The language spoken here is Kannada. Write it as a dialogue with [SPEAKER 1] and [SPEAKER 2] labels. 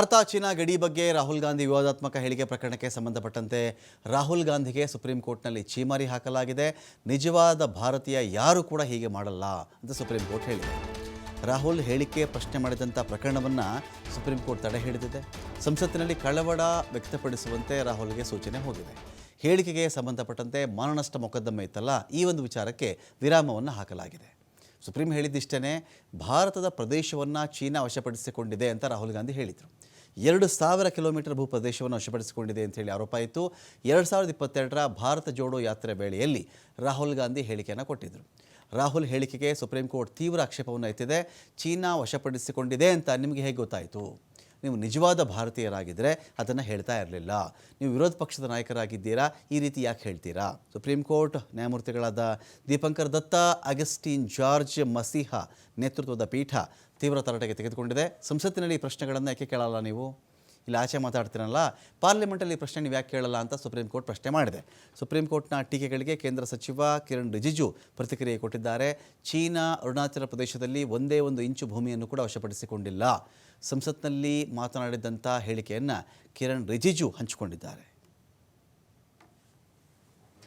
[SPEAKER 1] ಭಾರತ, ಚೀನಾ ಗಡಿ ಬಗ್ಗೆ ರಾಹುಲ್ ಗಾಂಧಿ ವಿವಾದಾತ್ಮಕ ಹೇಳಿಕೆ ಪ್ರಕರಣಕ್ಕೆ ಸಂಬಂಧಪಟ್ಟಂತೆ ರಾಹುಲ್ ಗಾಂಧಿಗೆ ಸುಪ್ರೀಂ ಕೋರ್ಟ್ನಲ್ಲಿ ಛೀಮಾರಿ ಹಾಕಲಾಗಿದೆ. ನಿಜವಾದ ಭಾರತೀಯ ಯಾರು ಕೂಡ ಹೀಗೆ ಮಾಡಲ್ಲ ಅಂತ ಸುಪ್ರೀಂ ಕೋರ್ಟ್ ಹೇಳಿದೆ. ರಾಹುಲ್ ಹೇಳಿಕೆ ಪ್ರಶ್ನೆ ಮಾಡಿದಂಥ ಪ್ರಕರಣವನ್ನು ಸುಪ್ರೀಂ ಕೋರ್ಟ್ ತಡೆ ಹಿಡಿದಿದೆ. ಸಂಸತ್ತಿನಲ್ಲಿ ಕಳವಳ ವ್ಯಕ್ತಪಡಿಸುವಂತೆ ರಾಹುಲ್ಗೆ ಸೂಚನೆ ಹೋಗಿದೆ. ಹೇಳಿಕೆಗೆ ಸಂಬಂಧಪಟ್ಟಂತೆ ಮಾನನಷ್ಟ ಮೊಕದ್ದಮೆ ಇತ್ತಲ್ಲ, ಈ ಒಂದು ವಿಚಾರಕ್ಕೆ ವಿರಾಮವನ್ನು ಹಾಕಲಾಗಿದೆ. ಸುಪ್ರೀಂ ಹೇಳಿದ್ದಿಷ್ಟೇ ಭಾರತದ ಪ್ರದೇಶವನ್ನು ಚೀನಾ ವಶಪಡಿಸಿಕೊಂಡಿದೆ ಅಂತ ರಾಹುಲ್ ಗಾಂಧಿ ಹೇಳಿದರು. ಎರಡು ಸಾವಿರ ಕಿಲೋಮೀಟರ್ ಭೂ ಪ್ರದೇಶವನ್ನು ವಶಪಡಿಸಿಕೊಂಡಿದೆ ಅಂತ ಹೇಳಿ ಆರೋಪ ಇತ್ತು. ಎರಡು ಸಾವಿರದ ಇಪ್ಪತ್ತೆರಡರ ಭಾರತ ಜೋಡೋ ಯಾತ್ರೆ ವೇಳೆಯಲ್ಲಿ ರಾಹುಲ್ ಗಾಂಧಿ ಹೇಳಿಕೆಯನ್ನು ಕೊಟ್ಟಿದ್ದರು ರಾಹುಲ್ ಹೇಳಿಕೆಗೆ ಸುಪ್ರೀಂ ಕೋರ್ಟ್ ತೀವ್ರ ಆಕ್ಷೇಪವನ್ನು ಎತ್ತಿದೆ. ಚೀನಾ ವಶಪಡಿಸಿಕೊಂಡಿದೆ ಅಂತ ನಿಮಗೆ ಹೇಗೆ ಗೊತ್ತಾಯಿತು? ನೀವು ನಿಜವಾದ ಭಾರತೀಯರಾಗಿದ್ದರೆ ಅದನ್ನು ಹೇಳ್ತಾ ಇರಲಿಲ್ಲ. ನೀವು ವಿರೋಧ ಪಕ್ಷದ ನಾಯಕರಾಗಿದ್ದೀರಾ? ಈ ರೀತಿ ಯಾಕೆ ಹೇಳ್ತೀರಾ? ಸುಪ್ರೀಂ ಕೋರ್ಟ್ ನ್ಯಾಯಮೂರ್ತಿಗಳಾದ ದೀಪಂಕರ್ ದತ್ತ, ಅಗಸ್ಟಿನ್ ಜಾರ್ಜ್ ಮಸಿಹಾ ನೇತೃತ್ವದ ಪೀಠ ತೀವ್ರ ತರಾಟೆಗೆ ತೆಗೆದುಕೊಂಡಿದೆ. ಸಂಸತ್ತಿನಲ್ಲಿ ಪ್ರಶ್ನೆಗಳನ್ನು ಯಾಕೆ ಕೇಳಲ್ಲ ನೀವು? ಇಲ್ಲಿ ಆಚೆ ಮಾತಾಡ್ತೀರಲ್ಲ, ಪಾರ್ಲಿಮೆಂಟಲ್ಲಿ ಈ ಪ್ರಶ್ನೆ ನೀವು ಯಾಕೆ ಕೇಳಲ್ಲ ಅಂತ ಸುಪ್ರೀಂ ಕೋರ್ಟ್ ಪ್ರಶ್ನೆ ಮಾಡಿದೆ. ಸುಪ್ರೀಂ ಕೋರ್ಟ್ನ ಟೀಕೆಗಳಿಗೆ ಕೇಂದ್ರ ಸಚಿವ ಕಿರಣ್ ರಿಜಿಜು ಪ್ರತಿಕ್ರಿಯೆ ಕೊಟ್ಟಿದ್ದಾರೆ. ಚೀನಾ, ಅರುಣಾಚಲ ಪ್ರದೇಶದಲ್ಲಿ ಒಂದೇ ಒಂದು ಇಂಚು ಭೂಮಿಯನ್ನು ಕೂಡ ವಶಪಡಿಸಿಕೊಂಡಿಲ್ಲ. ಸಂಸತ್ನಲ್ಲಿ ಮಾತನಾಡಿದಂಥ ಹೇಳಿಕೆಯನ್ನು ಕಿರಣ್ ರಿಜಿಜು ಹಂಚಿಕೊಂಡಿದ್ದಾರೆ.